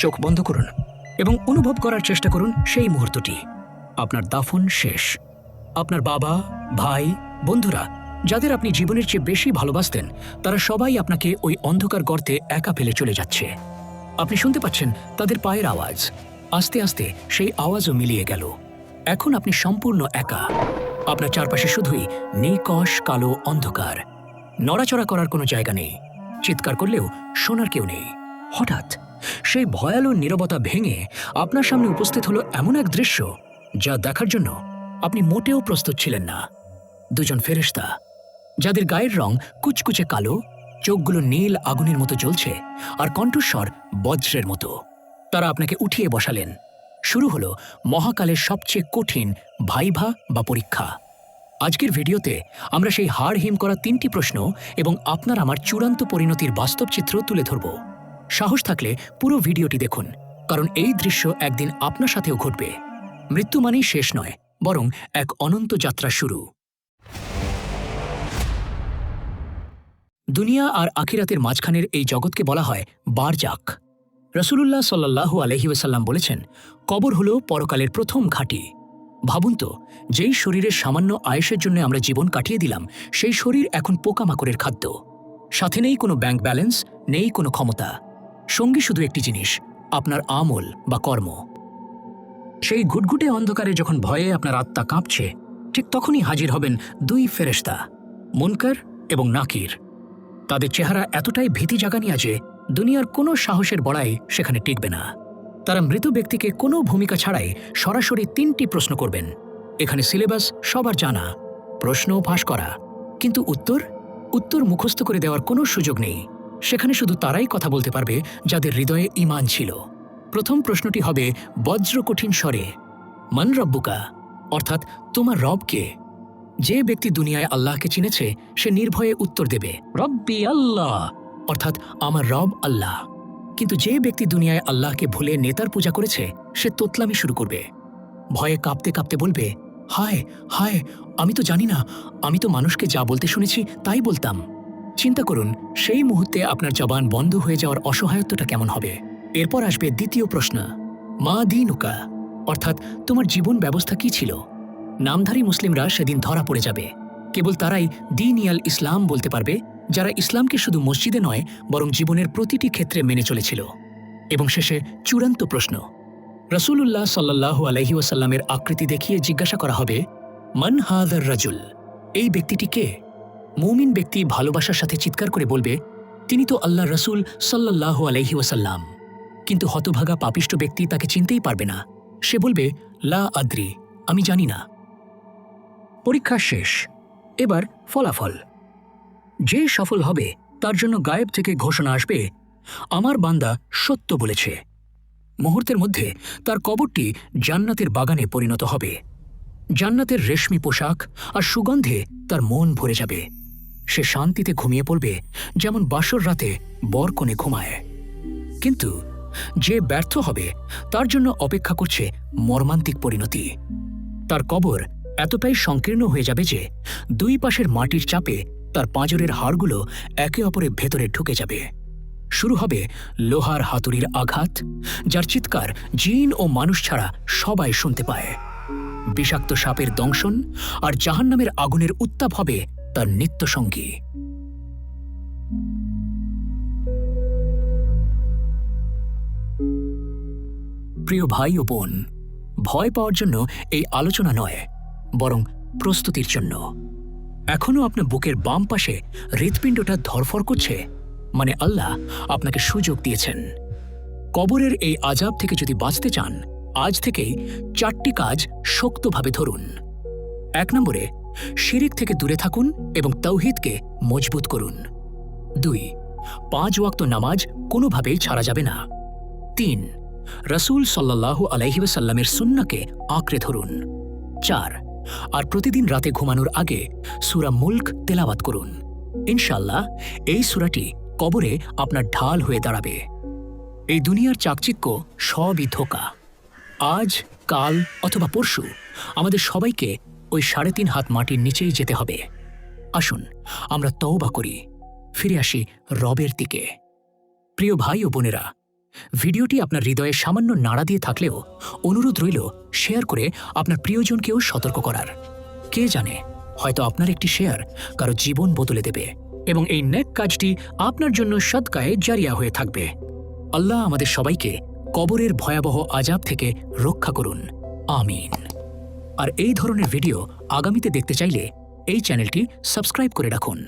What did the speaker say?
চোখ বন্ধ করুন এবং অনুভব করার চেষ্টা করুন সেই মুহূর্তটি। আপনার দাফন শেষ। আপনার বাবা, ভাই, বন্ধুরা, যাদের আপনি জীবনের চেয়ে বেশি ভালোবাসতেন, তারা সবাই আপনাকে ওই অন্ধকার গর্তে একা ফেলে চলে যাচ্ছে। আপনি শুনতে পাচ্ছেন তাদের পায়ের আওয়াজ। আস্তে আস্তে সেই আওয়াজও মিলিয়ে গেল। এখন আপনি সম্পূর্ণ একা। আপনার চারপাশে শুধুই নিকশ কালো অন্ধকার। নড়াচড়া করার কোনো জায়গা নেই। চিৎকার করলেও শোনার কেউ নেই। হঠাৎ সেই ভয়ালো নীরবতা ভেঙে আপনার সামনে উপস্থিত হলো এমন এক দৃশ্য যা দেখার জন্য আপনি মোটেও প্রস্তুত ছিলেন না। দুজন ফেরেশতা, যাদের গায়ের রং কুচকুচে কালো, চোখগুলো নীল আগুনের মতো জ্বলছে আর কণ্ঠস্বর বজ্রের মতো, তারা আপনাকে উঠিয়ে বসালেন। শুরু হলো মহাকালের সবচেয়ে কঠিন ভাইভা বা পরীক্ষা। আজকের ভিডিওতে আমরা সেই হাড় হিম করা তিনটি প্রশ্ন এবং আপনার আমার চূড়ান্ত পরিণতির বাস্তব চিত্র তুলে ধরব। সাহস থাকলে পুরো ভিডিওটি দেখুন, কারণ এই দৃশ্য একদিন আপনার সাথেও ঘটবে। মৃত্যু মানেই শেষ নয়, বরং এক অনন্ত যাত্রা শুরু। দুনিয়া আর আখিরাতের মাঝখানের এই জগৎকে বলা হয় বারজাক। রসুলুল্লাহ সাল্লাহু আলহি ওয়াসাল্লাম বলেছেন, কবর হল পরকালের প্রথম ঘাঁটি। ভাবুন তো, যেই শরীরের সামান্য আয়েসের জন্য আমরা জীবন কাটিয়ে দিলাম, সেই শরীর এখন পোকামাকড়ের খাদ্য। সাথে নেই কোনো ব্যাংক ব্যালেন্স, নেই কোনো ক্ষমতা। সঙ্গী শুধু একটি জিনিস, আপনার আমল বা কর্ম। সেই ঘুটঘুটে অন্ধকারে যখন ভয়ে আপনার আত্মা কাঁপছে, ঠিক তখনই হাজির হবেন দুই ফেরেশতা, মুনকার এবং নাকির। তাদের চেহারা এতটাই ভীতি জাগানিয়া যে দুনিয়ার কোনো সাহসের বড়াই সেখানে টিকবে না। তারা মৃত ব্যক্তিকে কোনো ভূমিকা ছাড়াই সরাসরি তিনটি প্রশ্ন করবেন। এখানে সিলেবাস সবার জানা প্রশ্ন ফাঁস করা, কিন্তু উত্তর উত্তর মুখস্থ করে দেওয়ার কোনো সুযোগ নেই। সেখানে শুধু তারাই কথা বলতে পারবে যাদের হৃদয়ে ইমান ছিল। প্রথম প্রশ্নটি হবে, বজ্র কঠিন স্বরে, মান রব্বুকা? অর্থাৎ, তোমার রবকে যে ব্যক্তি দুনিয়ায় আল্লাহকে চিনেছে, সে নির্ভয়ে উত্তর দেবে, রব্বি আল্লাহ। অর্থাৎ, আমার রব আল্লাহ। কিন্তু যে ব্যক্তি দুনিয়ায় আল্লাহকে ভুলে নেতার পূজা করেছে, সে তোতলামি শুরু করবে। ভয়ে কাঁপতে কাঁপতে বলবে, হায় হায়, আমি তো জানি না, আমি তো মানুষকে যা বলতে শুনেছি, তাই বলতাম। চিন্তা করুন, সেই মুহূর্তে আপনার জবান বন্ধ হয়ে যাওয়ার অসহায়ত্বটা কেমন হবে? এরপর আসবে দ্বিতীয় প্রশ্ন। মা দিনুকা, অর্থাৎ তোমার জীবন ব্যবস্থা কি ছিল? নামধারী মুসলিমরা সেদিন ধরা পড়ে যাবে। কেবল তারাই দিন ইয়াল ইসলাম বলতে পারবে, যারা ইসলামকে শুধু মসজিদে নয়, বরং জীবনের প্রতিটি ক্ষেত্রে মেনে চলেছিল। এবং শেষে চূড়ান্ত প্রশ্ন। রসুল্লাহ সাল্লাহু আলহি ওয়াসাল্লামের আকৃতি দেখিয়ে জিজ্ঞাসা করা হবে, মান হাদার রাজুল? এই ব্যক্তিটি কে? মৌমিন ব্যক্তি ভালোবাসার সাথে চিৎকার করে বলবে, তিনি তো আল্লাহ রসুল সাল্লাহু আলহি ওয়াসাল্লাম। কিন্তু হতভাগা পাপিষ্ট ব্যক্তি তাকে চিনতেই পারবে না। সে বলবে, লা আদ্রি, আমি জানি না। পরীক্ষা শেষ। এবার ফলাফল। যে সফল হবে, তার জন্য গায়েব থেকে ঘোষণা আসবে, আমার বান্দা সত্য বলেছে। মুহূর্তের মধ্যে তার কবরটি জান্নাতের বাগানে পরিণত হবে। জান্নাতের রেশমি পোশাক আর সুগন্ধে তার মন ভরে যাবে। সে শান্তিতে ঘুমিয়ে পড়বে, যেমন বাসর রাতে বরকনে ঘুমায়। কিন্তু যে ব্যর্থ হবে, তার জন্য অপেক্ষা করছে মর্মান্তিক পরিণতি। তার কবর এতটাই সংকীর্ণ হয়ে যাবে যে দুই পাশের মাটির চাপে তার পাঁজরের হাড়গুলো একে অপরের ভেতরে ঢুকে যাবে। শুরু হবে লোহার হাতুড়ির আঘাত, যার চিৎকার জিন ও মানুষ ছাড়া সবাই শুনতে পায়। বিষাক্ত সাপের দংশন আর জাহান্নামের আগুনের উত্তাপ হবে তার নিত্যসঙ্গী। প্রিয় ভাই ও বোন, ভয় পাওয়ার জন্য এই আলোচনা নয়, বরং প্রস্তুতির জন্য। এখনও আপনার বুকের বাম পাশে হৃৎপিণ্ডটা ধরফর করছে মানে আল্লাহ আপনাকে সুযোগ দিয়েছেন। কবরের এই আজাব থেকে যদি বাঁচতে চান, আজ থেকেই চারটি কাজ শক্তভাবে ধরুন। এক নম্বরে শিরিক থেকে দূরে থাকুন এবং তৌহিদকে মজবুত করুন। দুই, পাঁচ ওয়াক্ত নামাজ কোনোভাবেই ছাড়া যাবে না। তিন, রসুল সাল্লাল্লাহু আলাইহিসাল্লামের সুন্নাকে আঁকড়ে ধরুন। চার, আর প্রতিদিন রাতে ঘুমানোর আগে সুরা মুল্ক তেলাওয়াত করুন। ইনশাল্লাহ এই সুরাটি কবরে আপনার ঢাল হয়ে দাঁড়াবে। এই দুনিয়ার চাকচিক্য সবই ধোকা। আজ, কাল অথবা পরশু আমাদের সবাইকে ওই সাড়ে তিন হাত মাটির নিচেই যেতে হবে। আসুন, আমরা তওবা করি। ফিরে আসি রবের দিকে। প্রিয় ভাই ও বোনেরা, ভিডিওটি আপনার হৃদয়ে সামান্য নাড়া দিয়ে থাকলেও অনুরোধ রইল শেয়ার করে আপনার প্রিয়জনকেও সতর্ক করার। কে জানে, হয়তো আপনার একটি শেয়ার কারও জীবন বদলে দেবে এবং এই নেক কাজটি আপনার জন্য সৎকায়ে জারিয়া হয়ে থাকবে। আল্লাহ আমাদের সবাইকে কবরের ভয়াবহ আজাব থেকে রক্ষা করুন। আমিন। আর এই ধরনের ভিডিও আগামীতে দেখতে চাইলে এই চ্যানেলটি সাবস্ক্রাইব করে রাখুন।